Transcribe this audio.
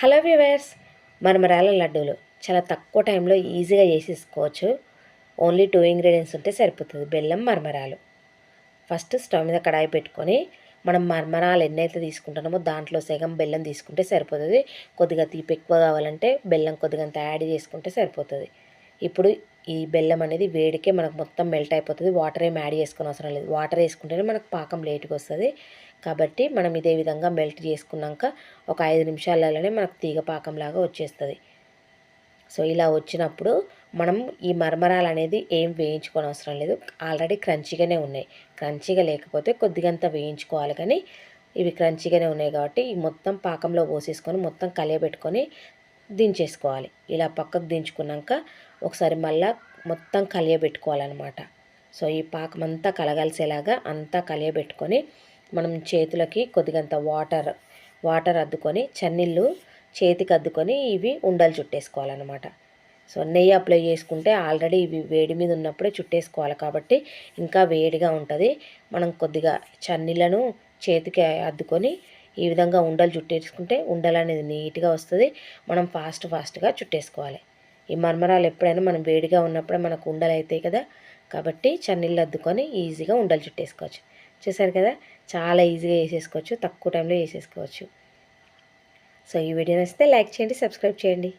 Hello viewers మరమరాల లడ్డూలు. చాలా తక్కువ టైంలో ఈజీగా చేసేసుకోవచ్చు. ఓన్లీ టూ ఇంగ్రీడియంట్స్ ఉంటే సరిపోతుంది. బెల్లం మరమరాలు. ఫస్ట్ స్టవ్ మీద కడాయి పెట్టుకొని మనం మరమరాలు ఎన్నైతే తీసుకుంటున్నామో దాంట్లో సగం బెల్లం తీసుకుంటే సరిపోతుంది. కొద్దిగా తీపి ఎక్కువ కావాలంటే బెల్లం కొద్దిగా అంత యాడ్ చేసుకుంటే సరిపోతుంది. ఇప్పుడు ఈ బెల్లం అనేది వేడికే మనకు మొత్తం మెల్ట్ అయిపోతుంది. వాటర్ ఏం యాడ్ చేసుకుని అవసరం లేదు. వాటర్ వేసుకుంటేనే మనకు పాకం లేట్గా వస్తుంది. కాబట్టి మనం ఇదే విధంగా మెల్ట్ చేసుకున్నాక ఒక ఐదు నిమిషాలలోనే మనకు తీగ పాకంలాగా వచ్చేస్తుంది. సో ఇలా వచ్చినప్పుడు మనం ఈ మరమరాలు అనేది ఏం వేయించుకోని అవసరం లేదు. ఆల్రెడీ క్రంచీగానే ఉన్నాయి. క్రంచీగా లేకపోతే కొద్దిగంత వేయించుకోవాలి కానీ ఇవి క్రంచీగానే ఉన్నాయి కాబట్టి ఈ మొత్తం పాకంలో పోసేసుకొని మొత్తం కలియబెట్టుకొని దించేసుకోవాలి. ఇలా పక్కకు దించుకున్నాక ఒకసారి మళ్ళా మొత్తం కలియబెట్టుకోవాలన్నమాట. సో ఈ పాకం అంతా కలగలిసేలాగా అంతా కలియబెట్టుకొని మనం చేతులకి కొద్దిగంత వాటర్ వాటర్ అద్దుకొని చన్నీళ్ళు చేతికి అద్దుకొని ఇవి ఉండలు చుట్టేసుకోవాలన్నమాట. సో నెయ్యి అప్లై చేసుకుంటే ఆల్రెడీ ఇవి వేడి మీద ఉన్నప్పుడే చుట్టేసుకోవాలి కాబట్టి ఇంకా వేడిగా ఉంటుంది. మనం కొద్దిగా చన్నీళ్ళను చేతికి అద్దుకొని ఈ విధంగా ఉండలు చుట్టేసుకుంటే ఉండలు అనేది నీట్గా వస్తుంది. మనం ఫాస్ట్ ఫాస్ట్గా చుట్టేసుకోవాలి. ఈ మర్మరాలు ఎప్పుడైనా మనం వేడిగా ఉన్నప్పుడే మనకు ఉండలు అవుతాయి కదా. కాబట్టి చన్నీళ్ళు అద్దుకొని ఈజీగా ఉండలు చుట్టేసుకోవచ్చు. చూసారు కదా? చాలా ఈజీగా వేసేసుకోవచ్చు తక్కువ టైంలో వేసేసుకోవచ్చు. సో ఈ వీడియో నచ్చితే లైక్ చేయండి సబ్స్క్రైబ్ చేయండి.